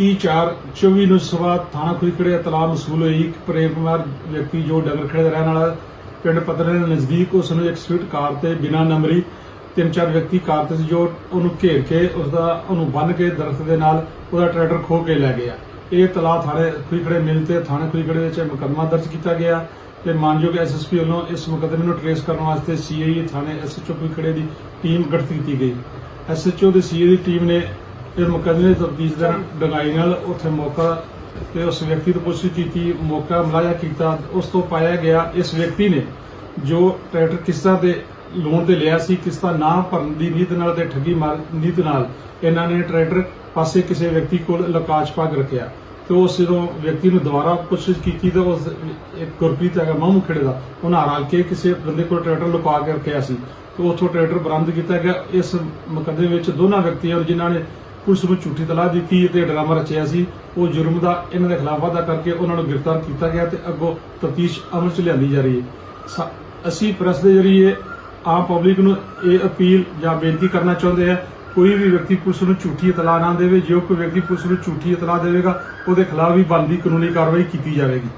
30/4/24 ਨੂੰ ਸਵੇਰ ਥਾਣਾ ਖੁਰੀਖੜੇ ਇਤਲਾਹ ਮਸੂਲ ਹੋਈ। ਕਿ ਪ੍ਰੇਮ ਕੁਮਾਰ ਵਿਅਕਤੀ ਜੋ ਡੰਗਰ ਦਾ ਰਹਿਣ ਵਾਲਾ ਪਿੰਡ ਪਤਰੇ ਦੇ ਨਜ਼ਦੀਕ ਉਸ ਨੂੰ ਇੱਕ ਸਵਿਫਟ ਕਾਰ ਤੇ ਬਿਨਾਂ ਨੰਬਰੀ ਤਿੰਨ ਚਾਰ ਵਿਅਕਤੀ ਕਾਰ ਤੇ ਸੀ ਜੋ ਉਹਨੂੰ ਘੇਰ ਕੇ ਉਸ ਦਾ ਉਹਨੂੰ ਬੰਨ ਕੇ ਦਰਖਤ ਦੇ ਨਾਲ ਉਹਦਾ ਟਰੈਕਟਰ ਖੋਹ ਕੇ ਲੈ ਗਿਆ। ਇਹ ਤਲਾਹ ਥਾਣੇ ਖੁਰੀਖੜੇ ਮਿਲ ਤੇ ਥਾਣੇ ਖੁਰੀਖੜੇ ਵਿੱਚ ਮੁਕੱਦਮਾ ਦਰਜ ਕੀਤਾ ਗਿਆ ਤੇ ਮਾਨਯੋਗ ਐਸਐਸਪੀ ਵੱਲੋਂ ਇਸ ਮੁਕੱਦਮੇ ਨੂੰ ਟਰੇਸ ਕਰਨ ਵਾਸਤੇ ਸੀਆਈਏ ਥਾਣੇ ਐਸਐਚਓ ਖੁਰੀਖੜੇ ਦੀ ਟੀਮ ਗਠਿਤ ਕੀਤੀ ਗਈ। ਐਸਐਚਓ ਦੇ ਸੀਏ ਦੀ ਟੀਮ ਨੇ ਇਸ ਮੁਕੱਦਮੇ ਦੀ ਤਫਤੀਸ਼ ਦੌਰਾਨ ਡੰਗਾਈ ਨਾਲ ਉੱਥੇ ਮੌਕਾ ਤੇ ਉਸ ਵਿਅਕਤੀ ਤੋਂ ਪੁੱਛਗਿੱਛ ਕੀਤੀ, ਮੌਕਾ ਮੁਲਾਜ਼ਾ ਕੀਤਾ, ਉਸ ਤੋਂ ਪਾਇਆ ਗਿਆ ਇਸ ਵਿਅਕਤੀ ਨੇ ਜੋ ਟਰੈਕਟਰ ਕਿਸ਼ਤਾਂ ਦੇ ਲੋਨ ਤੇ ਲਿਆ ਸੀ, ਕਿਸ਼ਤਾਂ ਨਾ ਭਰਨ ਦੀ ਨੀਤ ਨਾਲ ਤੇ ਠੱਗੀ ਮਾਰ ਨੀਤ ਨਾਲ ਇਹਨਾਂ ਨੇ ਟਰੈਕਟਰ ਪਾਸੇ ਕਿਸੇ ਵਿਅਕਤੀ ਕੋਲ ਲਕਾਸ਼ ਪਾ ਰੱਖਿਆ ਤੇ ਉਸ ਜਦੋਂ ਵਿਅਕਤੀ ਨੂੰ ਦੁਬਾਰਾ ਪੁੱਛਗਿੱਛ ਕੀਤੀ ਤਾਂ ਉਸ ਇੱਕ ਗੁਰਪ੍ਰੀਤ ਹੈਗਾ ਮਾਮੂ ਖੇੜੇ ਦਾ, ਉਹਨਾਂ ਰਲ ਕੇ ਕਿਸੇ ਬੰਦੇ ਕੋਲ ਟਰੈਕਟਰ ਲੁਕਾ ਕੇ ਰੱਖਿਆ ਸੀ ਤੇ ਉੱਥੋਂ ਟਰੈਕਟਰ ਬਰਾਮਦ ਕੀਤਾ ਗਿਆ। ਇਸ ਮੁਕੱਦਮੇ ਵਿੱਚ ਦੋਨਾਂ ਵਿਅਕਤੀਆਂ ਨੂੰ ਜਿਨ੍ਹਾਂ ਨੇ ਪੁਲਿਸ ਨੂੰ ਝੂਠੀ ਤਲਾਹ ਦਿੱਤੀ ਤੇ ਡਰਾਮਾ ਰਚਿਆ ਸੀ। ਉਹ ਜੁਰਮ ਦਾ, ਇਹਨਾਂ ਦੇ ਖਿਲਾਫ ਵਾਅਦਾ ਕਰਕੇ ਉਹਨਾਂ ਨੂੰ ਗ੍ਰਿਫਤਾਰ ਕੀਤਾ ਗਿਆ ਤੇ ਅੱਗੋਂ ਤਫਤੀਸ਼ ਅਮਲ ਚ ਲਿਆਂਦੀ ਜਾ ਰਹੀ ਹੈ। ਅਸੀਂ ਪ੍ਰੈਸ ਦੇ ਜਰੀਏ ਆਮ ਪਬਲਿਕ ਨੂੰ ਇਹ ਅਪੀਲ ਜਾਂ ਬੇਨਤੀ ਕਰਨਾ ਚਾਹੁੰਦੇ ਆ ਕੋਈ ਵੀ ਵਿਅਕਤੀ ਪੁਲਿਸ ਨੂੰ ਝੂਠੀ ਇਤਲਾਹ ਨਾ ਦੇਵੇ, ਜੇ ਕੋਈ ਵਿਅਕਤੀ ਪੁਲਿਸ ਨੂੰ ਝੂਠੀ ਇਤਲਾਹ ਦੇਵੇਗਾ, ਉਹਦੇ ਖਿਲਾਫ ਵੀ ਬਣਦੀ ਕਾਨੂੰਨੀ ਕਾਰਵਾਈ ਕੀਤੀ ਜਾਵੇਗੀ।